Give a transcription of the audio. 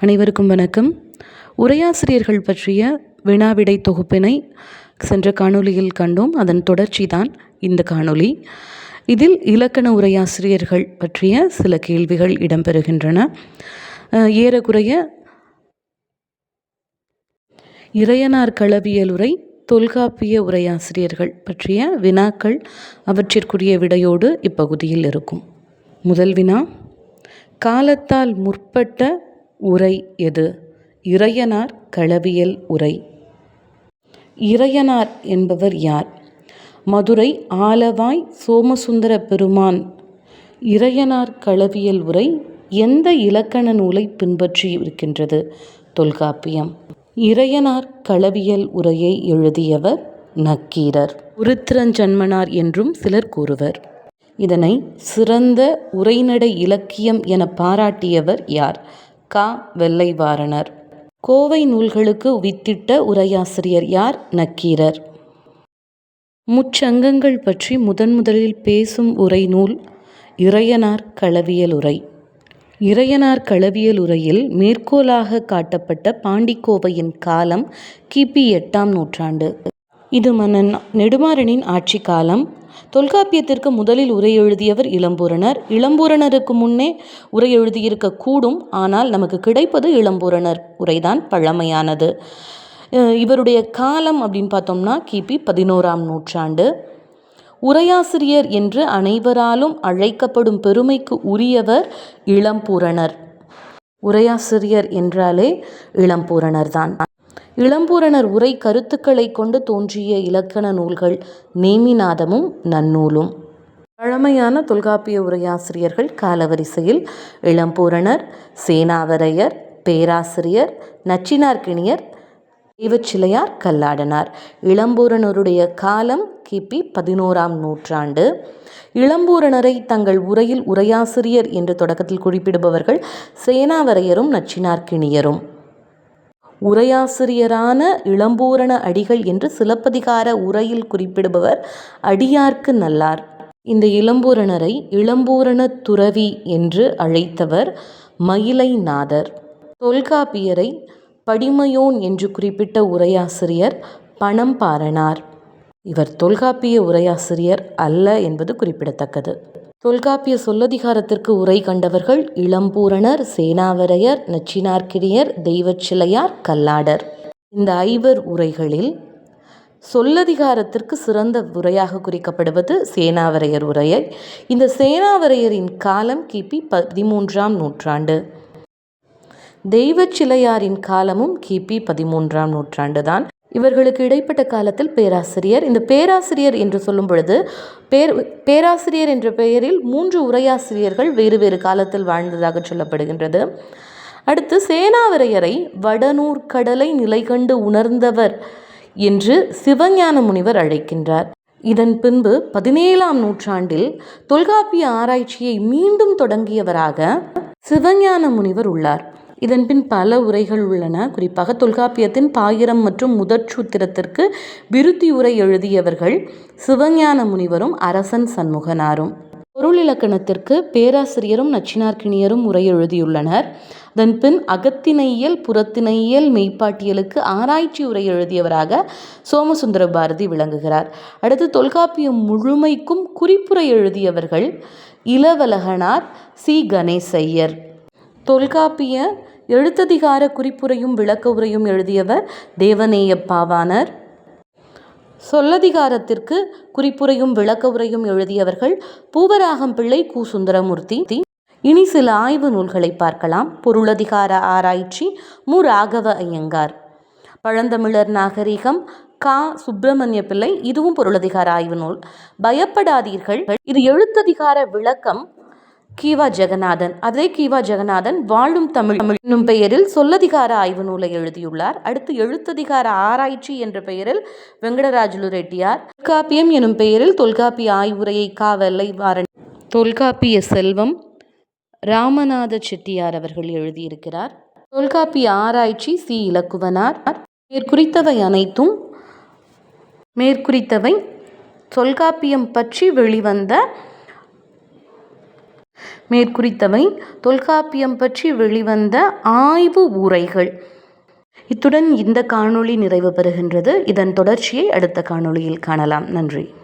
அனைவருக்கும் வணக்கம். உரையாசிரியர்கள் பற்றிய வினாவிடை தொகுப்பினை சென்ற காணொளியில் கண்டோம். அதன் தொடர்ச்சி தான் இந்த காணொளி. இதில் இலக்கண உரையாசிரியர்கள் பற்றிய சில கேள்விகள் இடம்பெறுகின்றன. ஏறக்குறைய இறையனார் களவியலுரை தொல்காப்பிய உரையாசிரியர்கள் பற்றிய வினாக்கள் அவற்றிற்குரிய விடையோடு இப்பகுதியில் இருக்கும். முதல் வினா காலத்தால் முற்பட்ட உரை எது? இறையனார் களவியல் உரை. இறையனார் என்பவர் யார்? மதுரை ஆலவாய் சோமசுந்தர பெருமான். இறையனார் களவியல் உரை எந்த இலக்கண நூலை பின்பற்றி இருக்கின்றது தொல்காப்பியம். இறையனார் களவியல் உரையை எழுதியவர் நக்கீரர். உருத்திரஞ்சன்மனார் என்றும் சிலர் கூறுவர். இதனை சிறந்த உரைநடை இலக்கியம் என பாராட்டியவர் யார்? கா வெள்ளைவாரணர். கோவை நூல்களுக்கு வித்திட்ட உரையாசிரியர் யார்? நக்கீரர். முச்சங்கங்கள் பற்றி முதன் முதலில் பேசும் உரை நூல் இறையனார் களவியல் உரை. இறையனார் களவியல் உரையில் மேற்கோளாக காட்டப்பட்ட பாண்டிக்கோவையின் காலம் கிபி எட்டாம் நூற்றாண்டு. இது மன்னன் நெடுமாறனின் ஆட்சி காலம் தொல்காப்பியத்திற்கு முதலில் உரை எழுதியவர் இளம்பூரணர். இளம்பூரணருக்கு முன்னே உரை எழுதியிருக்க கூடும் ஆனால் நமக்கு கிடைப்பது இளம்பூரணர் உரைதான் பழமையானது. இவருடைய காலம் அப்படின்னு பார்த்தோம்னா கிபி பதினோராம் நூற்றாண்டு. உரையாசிரியர் என்று அனைவராலும் அழைக்கப்படும் பெருமைக்கு உரியவர் இளம்பூரணர். உரையாசிரியர் என்றாலே இளம்பூரணர் தான் இளம்பூரணர் உரை கருத்துக்களை கொண்டு தோன்றிய இலக்கண நூல்கள் நேமிநாதமும் நன்னூலும். பழமையான தொல்காப்பிய உரையாசிரியர்கள் காலவரிசையில் இளம்பூரணர் சேனாவரையர் பேராசிரியர் நச்சினார்க்கிணியர் தெய்வச்சிலையார் கல்லாடனார். இளம்பூரணருடைய காலம் கிபி பதினோராம் நூற்றாண்டு. இளம்பூரணரை தங்கள் உரையில் உரையாசிரியர் என்று தொடக்கத்தில் குறிப்பிடுபவர்கள் சேனாவரையரும் நச்சினார்க்கிணியரும் உரையாசிரியரான இளம்பூரண அடிகள் என்று சிலப்பதிகார உரையில் குறிப்பிடுபவர் அடியார்க்கு நல்லார். இந்த இளம்பூரணரை இளம்பூரண துறவி என்று அழைத்தவர் மயிலை நாதர் தொல்காப்பியரை படிமையோன் என்று குறிப்பிட்ட உரையாசிரியர் பணம் பாரனார் இவர் தொல்காப்பிய உரையாசிரியர் அல்ல என்பது குறிப்பிடத்தக்கது. தொல்காப்பிய சொல்லதிகாரத்திற்கு உரை கண்டவர்கள் இளம்பூரணர் சேனாவரையர் நச்சினார்க்கிரியர் தெய்வச்சிலையார் கல்லாடர். இந்த ஐவர் உரைகளில் சொல்லதிகாரத்திற்கு சிறந்த உரையாக குறிக்கப்படுவது சேனாவரையர் உரையை. இந்த சேனாவரையரின் காலம் கிபி பதிமூன்றாம் நூற்றாண்டு. தெய்வச்சிலையாரின் காலமும் கிபி பதிமூன்றாம் நூற்றாண்டு தான் இவர்களுக்கு இடைப்பட்ட காலத்தில் பேராசிரியர். இந்த பேராசிரியர் என்று சொல்லும் பொழுது பேர் பேராசிரியர் என்ற பெயரில் மூன்று உரையாசிரியர்கள் வேறு வேறு காலத்தில் வாழ்ந்ததாக சொல்லப்படுகின்றது. அடுத்து சேனாவரையரை வடநூர் கடலை நிலை கண்டு உணர்ந்தவர் என்று சிவஞான முனிவர் அழைக்கின்றார். இதன் பின்பு பதினேழாம் நூற்றாண்டில் தொல்காப்பிய ஆராய்ச்சியை மீண்டும் தொடங்கியவராக சிவஞான முனிவர் உள்ளார். இதன் பின் பல உரைகள் உள்ளன. குறிப்பாக தொல்காப்பியத்தின் பாயிரம் மற்றும் முதற்சூத்திரத்திற்கு விருத்தி உரை எழுதியவர்கள் சிவஞான முனிவரும் அரசன் சண்முகனாரும். பொருள் இலக்கணத்திற்கு பேராசிரியரும் நச்சினார்கிணியரும் உரை எழுதியுள்ளனர். அதன்பின் அகத்தினையியல் அகத்திணையியல் புறத்திணையியல் மெய்ப்பாட்டியலுக்கு ஆராய்ச்சி உரை எழுதியவராக சோமசுந்தர பாரதி விளங்குகிறார். அடுத்து தொல்காப்பியம் முழுமைக்கும் குறிப்புரை எழுதியவர்கள் இளவலகனார் சி. கணேசையர் தொல்காப்பிய எழுத்ததிகார குறிப்புரையும் விளக்க உரையும் எழுதியவர் தேவநேய பாவாணர் சொல்லதிகாரத்திற்கு குறிப்புரையும் விளக்க உரையும் எழுதியவர்கள் பூவராகம் பிள்ளை கு. சுந்தரமூர்த்தி. இனி சில ஆய்வு நூல்களை பார்க்கலாம். பொருளதிகார ஆராய்ச்சி மு. ராகவ ஐயங்கார். பழந்தமிழர் நாகரிகம் கா. சுப்பிரமணிய பிள்ளை. இதுவும் பொருளதிகார ஆய்வு நூல். பயப்படாதீர்கள். இது எழுத்ததிகார விளக்கம். கீவா ஜெகநாதன். அதே கீவா ஜெகநாதன் வாழும் தமிழ் தமிழ் என்னும் பெயரில் சொல்லதிகார ஆய்வு நூலை எழுதியுள்ளார். அடுத்து எழுத்ததிகார ஆராய்ச்சி என்ற பெயரில் வெங்கடராஜுலு ரெட்டியார் தொல்காப்பியம் எனும் பெயரில் தொல்காப்பிய ஆய்வுரையை கா வெள்ளைவாரன் தொல்காப்பிய செல்வம் ராமநாத செட்டியார் அவர்கள் எழுதியிருக்கிறார். தொல்காப்பிய ஆராய்ச்சி சி. இலக்குவனார். மேற்குறித்தவை அனைத்தும் மேற்குறித்தவை தொல்காப்பியம் பற்றி வெளிவந்த மேற்குறித்தவை தொல்காப்பியம் பற்றி வெளிவந்த ஆய்வு உரைகள் இத்துடன் இந்த காணொளி நிறைவு பெறுகின்றது. இதன் தொடர்ச்சியை அடுத்த காணொளியில் காணலாம். நன்றி.